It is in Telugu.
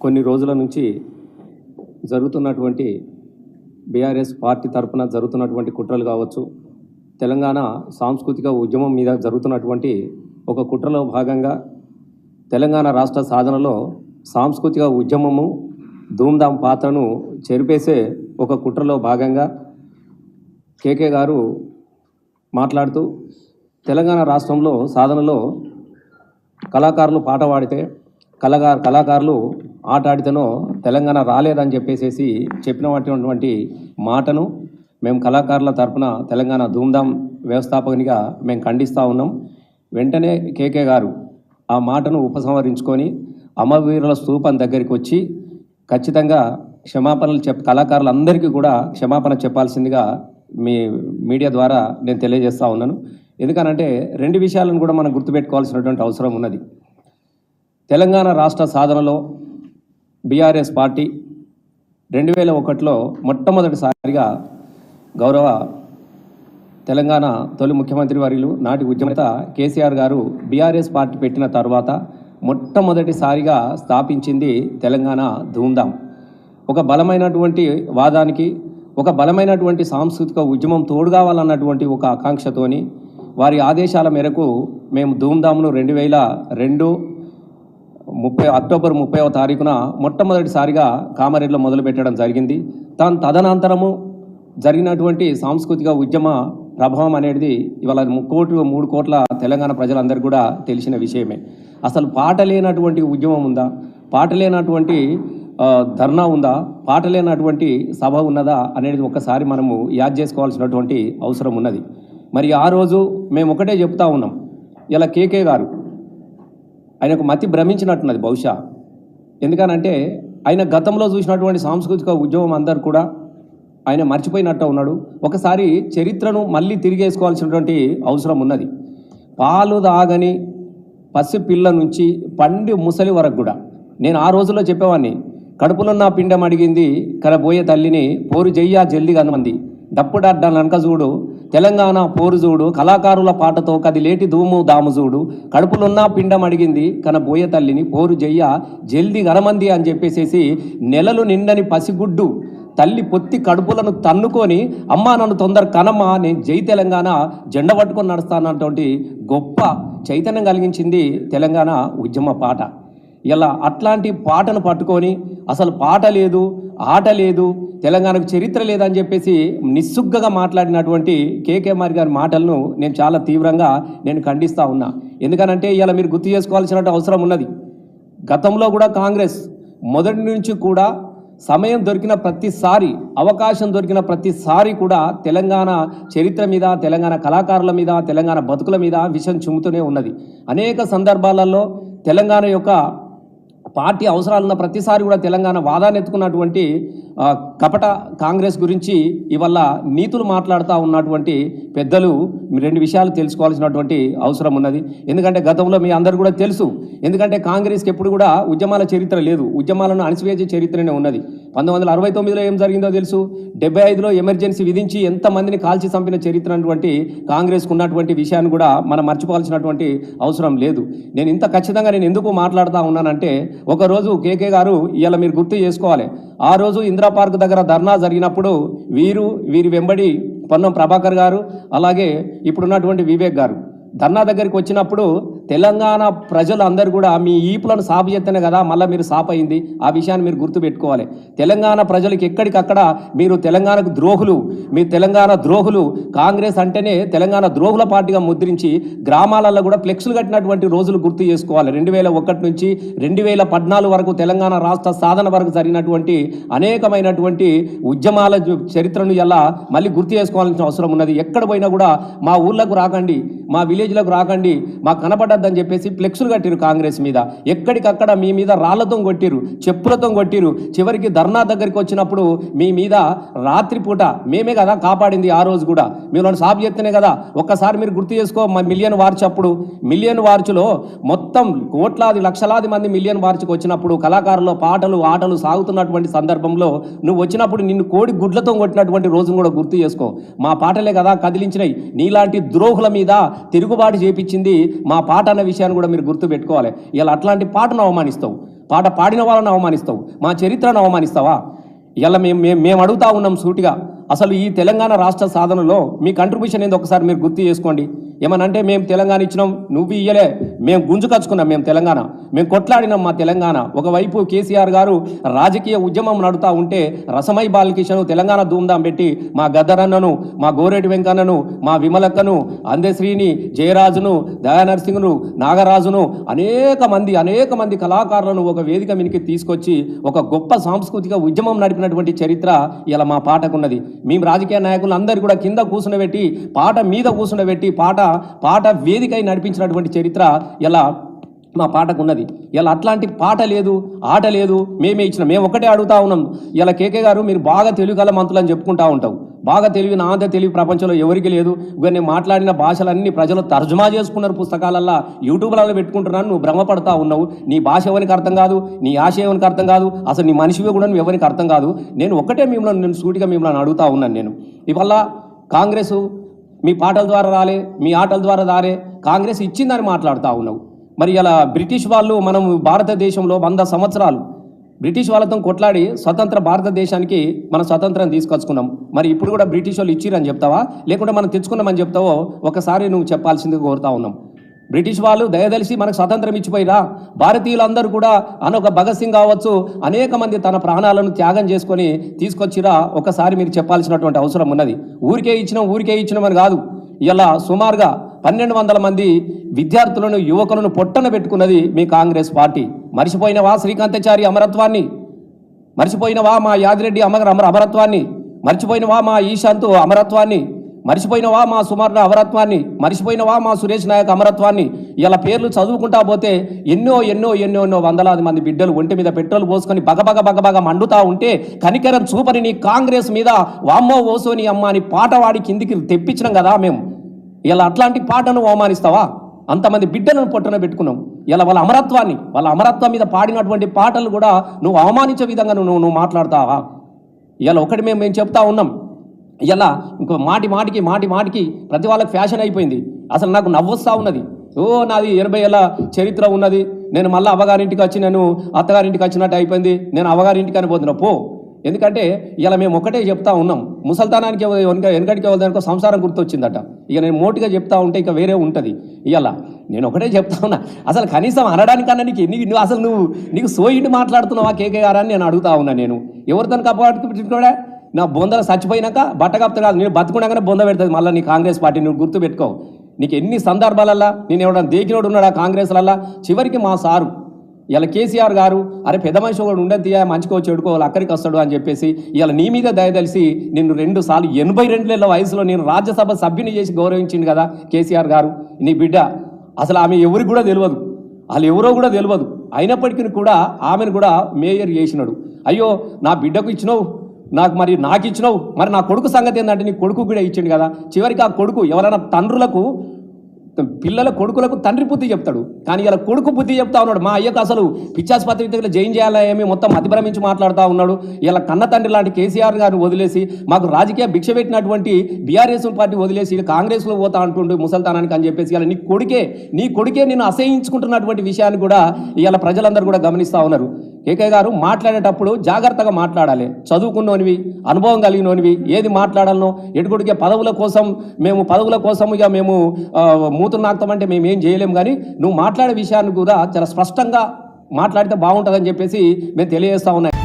కొన్ని రోజుల నుంచి జరుగుతున్నటువంటి బీఆర్ఎస్ పార్టీ తరఫున జరుగుతున్నటువంటి కుట్రలు కావచ్చు తెలంగాణ సాంస్కృతిక ఉద్యమం మీద జరుగుతున్నటువంటి ఒక కుట్రలో భాగంగా తెలంగాణ రాష్ట్ర సాధనలో సాంస్కృతిక ఉద్యమము ధూమ్ధాం పాత్రను చెరిపేసే ఒక కుట్రలో భాగంగా కేకే గారు మాట్లాడుతూ తెలంగాణ రాష్ట్రంలో సాధనలో కళాకారులు పాట పాడితే కళగా కళాకారులు ఆట ఆడితేనో తెలంగాణ రాలేదని చెప్పేసేసి చెప్పినటువంటి మాటను మేము కళాకారుల తరపున తెలంగాణ ధూమ్ధాం వ్యవస్థాపకునిగా మేము ఖండిస్తూ ఉన్నాం. వెంటనే కేకే గారు ఆ మాటను ఉపసంహరించుకొని అమరవీరుల స్థూపం దగ్గరికి వచ్చి ఖచ్చితంగా క్షమాపణలు చెప్ కళాకారులందరికీ కూడా క్షమాపణ చెప్పాల్సిందిగా మీ మీడియా ద్వారా నేను తెలియజేస్తూ ఉన్నాను. ఎందుకనంటే రెండు విషయాలను కూడా మనం గుర్తుపెట్టుకోవాల్సినటువంటి అవసరం ఉన్నది. తెలంగాణ రాష్ట్ర సాధనలో బీఆర్ఎస్ పార్టీ రెండు వేల ఒకటిలో మొట్టమొదటిసారిగా గౌరవ తెలంగాణ తొలి ముఖ్యమంత్రి వర్యులు నాటి ఉద్యమత కేసీఆర్ గారు బీఆర్ఎస్ పార్టీ పెట్టిన తర్వాత మొట్టమొదటిసారిగా స్థాపించింది తెలంగాణ ధూమ్ధాం ఒక బలమైనటువంటి వాదానికి ఒక బలమైనటువంటి సాంస్కృతిక ఉద్యమం తోడుగావాలన్నటువంటి ఒక ఆకాంక్షతోని వారి ఆదేశాల మేరకు మేము ధూమ్ధామ్ను రెండు వేల రెండు ముప్పై అక్టోబర్ ముప్పైవ తారీఖున మొట్టమొదటిసారిగా కామారెడ్డిలో మొదలుపెట్టడం జరిగింది. దాని తదనంతరము జరిగినటువంటి సాంస్కృతిక ఉద్యమ ప్రభావం అనేది ఇవాళ కోట్లు మూడు కోట్ల తెలంగాణ ప్రజలందరికీ కూడా తెలిసిన విషయమే. అసలు పాట లేనటువంటి ఉద్యమం ఉందా? పాట లేనటువంటి ధర్నా ఉందా? పాట లేనటువంటి సభ ఉన్నదా? అనేది ఒకసారి మనము యాద్ చేసుకోవాల్సినటువంటి అవసరం ఉన్నది. మరి ఆ రోజు మేము ఒకటే చెప్తా ఉన్నాం. ఇలా కేకే గారు ఆయనకు మతి భ్రమించినట్టున్నది బహుశా. ఎందుకనంటే ఆయన గతంలో చూసినటువంటి సాంస్కృతిక ఉద్యమం అందరు కూడా ఆయన మర్చిపోయినట్టు ఉన్నాడు. ఒకసారి చరిత్రను మళ్ళీ తిరిగేసుకోవాల్సినటువంటి అవసరం ఉన్నది. పాలు దాగని పసి పిల్ల నుంచి పండి ముసలి వరకు కూడా. నేను ఆ రోజుల్లో చెప్పేవాడిని కడుపులో నా పిండం అడిగింది కలబోయే తల్లిని పోరు చెయ్యా జల్ది కనమంది దప్పుడడ్డ ననక చూడు. తెలంగాణ పోరు చూడు. కళాకారుల పాటతో కది లేటి ధూము దాము చూడు. కడుపులున్నా పిండం అడిగింది కన బోయ తల్లిని పోరు జయ్య జల్ది గనమంది అని చెప్పేసేసి నెలలు నిండని పసిగుడ్డు. తల్లి పొత్తి కడుపులను తన్నుకొని అమ్మా నన్ను తొందర కనమ్మా నేను జై తెలంగాణ జెండ పట్టుకొని నడుస్తానటువంటి గొప్ప చైతన్యం కలిగించింది తెలంగాణ ఉద్యమ పాట. ఇలా అట్లాంటి పాటను పట్టుకొని అసలు పాట లేదు ఆట లేదు తెలంగాణకు చరిత్ర లేదని చెప్పేసి నిస్సుగ్గా మాట్లాడినటువంటి కేకేఆర్ గారి మాటలను నేను చాలా తీవ్రంగా నేను ఖండిస్తూ ఉన్నా. ఎందుకనంటే ఇలా మీరు గుర్తు చేసుకోవాల్సిన అవసరం ఉన్నది. గతంలో కూడా కాంగ్రెస్ మొదటి నుంచి కూడా సమయం దొరికిన ప్రతిసారి అవకాశం దొరికిన ప్రతిసారి కూడా తెలంగాణ చరిత్ర మీద తెలంగాణ కళాకారుల మీద తెలంగాణ బతుకుల మీద విషం చుమ్ముతూనే ఉన్నది. అనేక సందర్భాలలో తెలంగాణ యొక్క పార్టీ అవసరాలున్న ప్రతిసారి కూడా తెలంగాణ వాదాన్ని ఎత్తుకున్నటువంటి కపట కాంగ్రెస్ గురించి ఇవల్ల నీతులు మాట్లాడుతూ ఉన్నటువంటి పెద్దలు మీ రెండు విషయాలు తెలుసుకోవాల్సినటువంటి అవసరం ఉన్నది. ఎందుకంటే గతంలో మీ అందరు కూడా తెలుసు. ఎందుకంటే కాంగ్రెస్కి ఎప్పుడు కూడా ఉద్యమాల చరిత్ర లేదు. ఉద్యమాలను అణిచివేసే చరిత్రనే ఉన్నది. పంతొమ్మిది వందల అరవై తొమ్మిదిలో ఏం జరిగిందో తెలుసు? డెబ్బై ఐదులో ఎమర్జెన్సీ విధించి ఎంతమందిని కాల్చి చంపిన చరిత్ర అటువంటి కాంగ్రెస్కు ఉన్నటువంటి విషయాన్ని కూడా మనం మర్చిపోవాల్సినటువంటి అవసరం లేదు. నేను ఇంత ఖచ్చితంగా నేను ఎందుకు మాట్లాడుతూ ఉన్నానంటే ఒకరోజు కేకే గారు ఇవాళ మీరు గుర్తు చేసుకోవాలి. ఆ రోజు ఇందిరా పార్క్ దగ్గర ధర్నా జరిగినప్పుడు వీరు వీరి వెంబడి పొన్నం ప్రభాకర్ గారు అలాగే ఇప్పుడున్నటువంటి వివేక్ గారు. ధర్నా దగ్గరికి వచ్చినప్పుడు తెలంగాణ ప్రజలందరూ కూడా మీ ఈపులను సాపు చేస్తేనే కదా మళ్ళీ మీరు సాప్ అయింది. ఆ విషయాన్ని మీరు గుర్తుపెట్టుకోవాలి. తెలంగాణ ప్రజలకి ఎక్కడికక్కడ మీరు తెలంగాణకు ద్రోహులు మీ తెలంగాణ ద్రోహులు కాంగ్రెస్ అంటేనే తెలంగాణ ద్రోహుల పార్టీగా ముద్రించి గ్రామాలలో కూడా ఫ్లెక్స్లు కట్టినటువంటి రోజులు గుర్తు చేసుకోవాలి. రెండు వేల ఒకటి నుంచి రెండు వేల పద్నాలుగు వరకు తెలంగాణ రాష్ట్ర సాధన వరకు జరిగినటువంటి అనేకమైనటువంటి ఉద్యమాల చరిత్రను ఎలా మళ్ళీ గుర్తు చేసుకోవాల్సిన అవసరం ఉన్నది. ఎక్కడ పోయినా కూడా మా ఊళ్ళకు రాకండి. మా విలేజ్లకు రాకండి మాకు కనపడద్దని చెప్పేసి ఫ్లెక్సులు కట్టిరు కాంగ్రెస్ మీద. ఎక్కడికక్కడ మీ మీద రాళ్ళతో కొట్టిరు చెప్పులతో కొట్టిరు చివరికి ధర్నా దగ్గరికి వచ్చినప్పుడు మీ మీద రాత్రిపూట మేమే కదా కాపాడింది ఆ రోజు కూడా. మీరు సాపు చేస్తేనే కదా. ఒక్కసారి మీరు గుర్తు చేసుకో మా మిలియన్ వార్చ్ అప్పుడు మిలియన్ వార్చ్లో మొత్తం కోట్లాది లక్షలాది మంది మిలియన్ వార్చ్కి వచ్చినప్పుడు కళాకారులు పాటలు ఆటలు సాగుతున్నటువంటి సందర్భంలో నువ్వు వచ్చినప్పుడు నిన్ను కోడి గుడ్లతో కొట్టినటువంటి రోజును కూడా గుర్తు చేసుకో. మా పాటలే కదా కదిలించినాయి. నీలాంటి ద్రోహుల మీద తిరుగుబాటు చేపించింది మా పాట అన్న విషయాన్ని కూడా మీరు గుర్తు పెట్టుకోవాలి. ఇలా అట్లాంటి పాటను అవమానిస్తావు. పాట పాడిన వాళ్ళని అవమానిస్తావు. మా చరిత్రను అవమానిస్తావా? ఇలా మేము మేము మేము అడుగుతా ఉన్నాం సూటిగా. అసలు ఈ తెలంగాణ రాష్ట్ర సాధనలో మీ కంట్రిబ్యూషన్ ఏందో ఒకసారి మీరు గుర్తు చేసుకోండి. ఏమనంటే మేము తెలంగాణ ఇచ్చినాం నువ్వు ఇయ్యలే. మేము గుంజుకచ్చుకున్నాం మేము తెలంగాణ. మేము కొట్లాడినాం మా తెలంగాణ. ఒకవైపు కేసీఆర్ గారు రాజకీయ ఉద్యమం నడుతూ ఉంటే రసమై బాలకిషన్ తెలంగాణ ధూమ్ధాం పెట్టి మా గద్దరన్నను మా గోరేటి వెంకన్నను మా విమలక్కను అందశ్రీని జయరాజును దయానరసింహను నాగరాజును అనేక మంది అనేక మంది కళాకారులను ఒక వేదిక మీనికి తీసుకొచ్చి ఒక గొప్ప సాంస్కృతిక ఉద్యమం నడిపినటువంటి చరిత్ర ఇలా మా పాటకున్నది. మేము రాజకీయ నాయకులు అందరు కూడా కింద కూర్చుండబెట్టి పాట మీద కూర్చుండబెట్టి పాట పాట వేదికై నడిపించినటువంటి చరిత్ర ఇలా మా పాటకు ఉన్నది ఇలా అట్లాంటి పాట లేదు ఆట లేదు మేమే ఇచ్చిన మేము ఒకటే అడుగుతా ఉన్నాం. ఇలా కేకే గారు మీరు బాగా తెలుగు గల మంత్రులు అని చెప్పుకుంటా ఉంటాం బాగా తెలివి నాంత తెలివి ప్రపంచంలో ఎవరికి లేదు. ఇక నేను మాట్లాడిన భాషలన్నీ ప్రజలు తర్జుమా చేసుకున్నారు పుస్తకాలల్లో యూట్యూబ్లలో పెట్టుకుంటున్నాను నువ్వు భ్రమపడతా ఉన్నావు. నీ భాష ఎవరికి అర్థం కాదు నీ ఆశ ఎవరికి అర్థం కాదు అసలు నీ మనిషివి కూడా నువ్వు ఎవరికి అర్థం కాదు. నేను ఒకటే మిమ్మల్ని నేను సూటిగా మిమ్మల్ని అడుగుతా ఉన్నాను నేను. ఇవల్ల కాంగ్రెస్ మీ పాటల ద్వారా రాలే మీ ఆటల ద్వారా రాలే కాంగ్రెస్ ఇచ్చిందని మాట్లాడుతూ ఉన్నావు. మరి ఇలా బ్రిటిష్ వాళ్ళు మనం భారతదేశంలో వంద సంవత్సరాలు బ్రిటిష్ వాళ్ళతో కొట్లాడి స్వతంత్ర భారతదేశానికి మనం స్వతంత్రం తీసుకొచ్చుకున్నాం. మరి ఇప్పుడు కూడా బ్రిటిష్ వాళ్ళు ఇచ్చిరని చెప్తావా? లేకుంటే మనం తెచ్చుకున్నామని చెప్తావో? ఒకసారి నువ్వు చెప్పాల్సిందిగా కోరుతా ఉన్నాం. బ్రిటిష్ వాళ్ళు దయదలిసి మనకు స్వతంత్రం ఇచ్చిపోయినా భారతీయులందరూ కూడా అనొక భగత్ సింగ్ కావచ్చు అనేక మంది తన ప్రాణాలను త్యాగం చేసుకొని తీసుకొచ్చిరా. ఒకసారి మీరు చెప్పాల్సినటువంటి అవసరం ఉన్నది. ఊరికే ఇచ్చినాం ఊరికే ఇచ్చినామని కాదు. ఇలా సుమారుగా పన్నెండు వందల మంది విద్యార్థులను యువకులను పొట్టన పెట్టుకున్నది మీ కాంగ్రెస్ పార్టీ. మర్చిపోయినవా శ్రీకాంతాచారి అమరత్వాన్ని? మర్చిపోయినవా మా యాదిరెడ్డి అమర అమర అమరత్వాన్ని? మర్చిపోయినవా మా ఈశాంత్ అమరత్వాన్ని? మరిచిపోయినవా మా సుమార్ణ అమరత్వాన్ని? మర్చిపోయినవా మా సురేష్ నాయక్ అమరత్వాన్ని? ఇలా పేర్లు చదువుకుంటా పోతే ఎన్నో ఎన్నో ఎన్నో ఎన్నో వందలాది మంది బిడ్డలు ఒంటి మీద పెట్రోల్ పోసుకొని బగబగ బగబగ మండుతా ఉంటే కనికరం చూపని నీ కాంగ్రెస్ మీద వామ్మో ఓసోని అమ్మ అని పాట వాడి కిందికి తెప్పించినాం కదా మేము ఇలా అట్లాంటి పాటను అవమానిస్తావా? అంతమంది బిడ్డలను పొట్టన పెట్టుకున్నాం. ఇలా వాళ్ళ అమరత్వాన్ని వాళ్ళ అమరత్వం మీద పాడినటువంటి పాటలు కూడా నువ్వు అవమానించే విధంగా నువ్వు నువ్వు మాట్లాడతావా? ఇలా ఒకటి మేము మేము చెప్తా ఉన్నాం. ఇలా ఇంకో మాటి మాటికి మాటి మాటికి ప్రతి వాళ్ళకి ఫ్యాషన్ అయిపోయింది. అసలు నాకు నవ్వొస్తా ఉన్నది. ఓ నాది ఎనభై ఏళ్ళ చరిత్ర ఉన్నది. నేను మళ్ళీ అవ్వగారింటికి వచ్చి నేను అత్తగారింటికి వచ్చినట్టు అయిపోయింది. నేను అవ్వగారింటికి అని పోతున్నా పో. ఎందుకంటే ఇలా మేము ఒకటే చెప్తా ఉన్నాం. ముసల్తానానికి వెనకడికి వెనక వెళ్ళడానికి సంసారం గుర్తొచ్చిందట. ఇక నేను మోటుగా చెప్తా ఉంటే ఇక వేరే ఉంటుంది. ఇలా నేను ఒకటే చెప్తా ఉన్నా. అసలు కనీసం అనడానికన్నా నీకు నీకు నువ్వు అసలు నువ్వు నీకు సోయింటి మాట్లాడుతున్నావా కేకే గారని నేను అడుగుతా ఉన్నా నేను. ఎవరితో కాపాడుకుంటున్నాడా నా బొందలు చచ్చిపోయినాక బట్ట కప్త కాదు నేను బతుకున్నాకనే బొంద పెడుతుంది. మళ్ళీ నీ కాంగ్రెస్ పార్టీ నువ్వు గుర్తు పెట్టుకో. నీకు ఎన్ని సందర్భాలల్లా నేను ఎవడన్నా దేకినోడు ఉన్నాడా కాంగ్రెస్లల్లా? చివరికి మా సారు. ఇలా కేసీఆర్ గారు అరే పెద్ద మనిషి కూడా ఉండదు తీయ మంచికో చెడుకో వాళ్ళు అక్కడికి వస్తాడు అని చెప్పేసి ఇలా నీ మీద దయదలిసి నిన్ను రెండు సార్లు ఎనభై రెండుల వయసులో నేను రాజ్యసభ సభ్యుని చేసి గౌరవించింది కదా కేసీఆర్ గారు నీ బిడ్డ. అసలు ఆమె ఎవరికి కూడా తెలియదు. వాళ్ళు ఎవరో కూడా తెలియదు. అయినప్పటికీ కూడా ఆమెను కూడా మేయర్ చేసినాడు. అయ్యో నా బిడ్డకు ఇచ్చినావు. నాకు మరి నాకు ఇచ్చినావు మరి నా కొడుకు సంగతి ఏంటంటే నీ కొడుకు కూడా ఇచ్చిండు కదా. చివరికి ఆ కొడుకు ఎవరైనా తండ్రులకు పిల్లల కొడుకులకు తండ్రి బుద్ధి చెప్తాడు. కానీ ఇలా కొడుకు బుద్ధి చెప్తా ఉన్నాడు. మా అయ్యకు అసలు పిచ్చాసుపత్రి దగ్గర జైన్ చేయాలా ఏమి? మొత్తం అతిభ్రమించి మాట్లాడుతూ ఉన్నాడు. ఇలా కన్న తండ్రి లాంటి కేసీఆర్ గారిని వదిలేసి మాకు రాజకీయ భిక్ష పెట్టినటువంటి బీఆర్ఎస్ పార్టీ వదిలేసి కాంగ్రెస్లో పోతా అంటుండు ముసల్తానానికి అని చెప్పేసి ఇలా నీ కొడుకే నీ కొడుకే నేను అసహించుకుంటున్నటువంటి విషయాన్ని కూడా ఇలా ప్రజలందరూ కూడా గమనిస్తూ ఉన్నారు. కేకే గారు మాట్లాడేటప్పుడు జాగ్రత్తగా మాట్లాడాలి. చదువుకున్నోనివి అనుభవం కలిగినోనివి ఏది మాట్లాడాలనో ఎటుకొడికే పదవుల కోసం మేము పదవుల కోసం ఇక మేము మూతులు నాకుతామంటే మేము ఏం చేయలేము కానీ నువ్వు మాట్లాడే విషయాన్ని కూడా చాలా స్పష్టంగా మాట్లాడితే బాగుంటుందని చెప్పేసి మేము తెలియజేస్తా ఉన్నాయి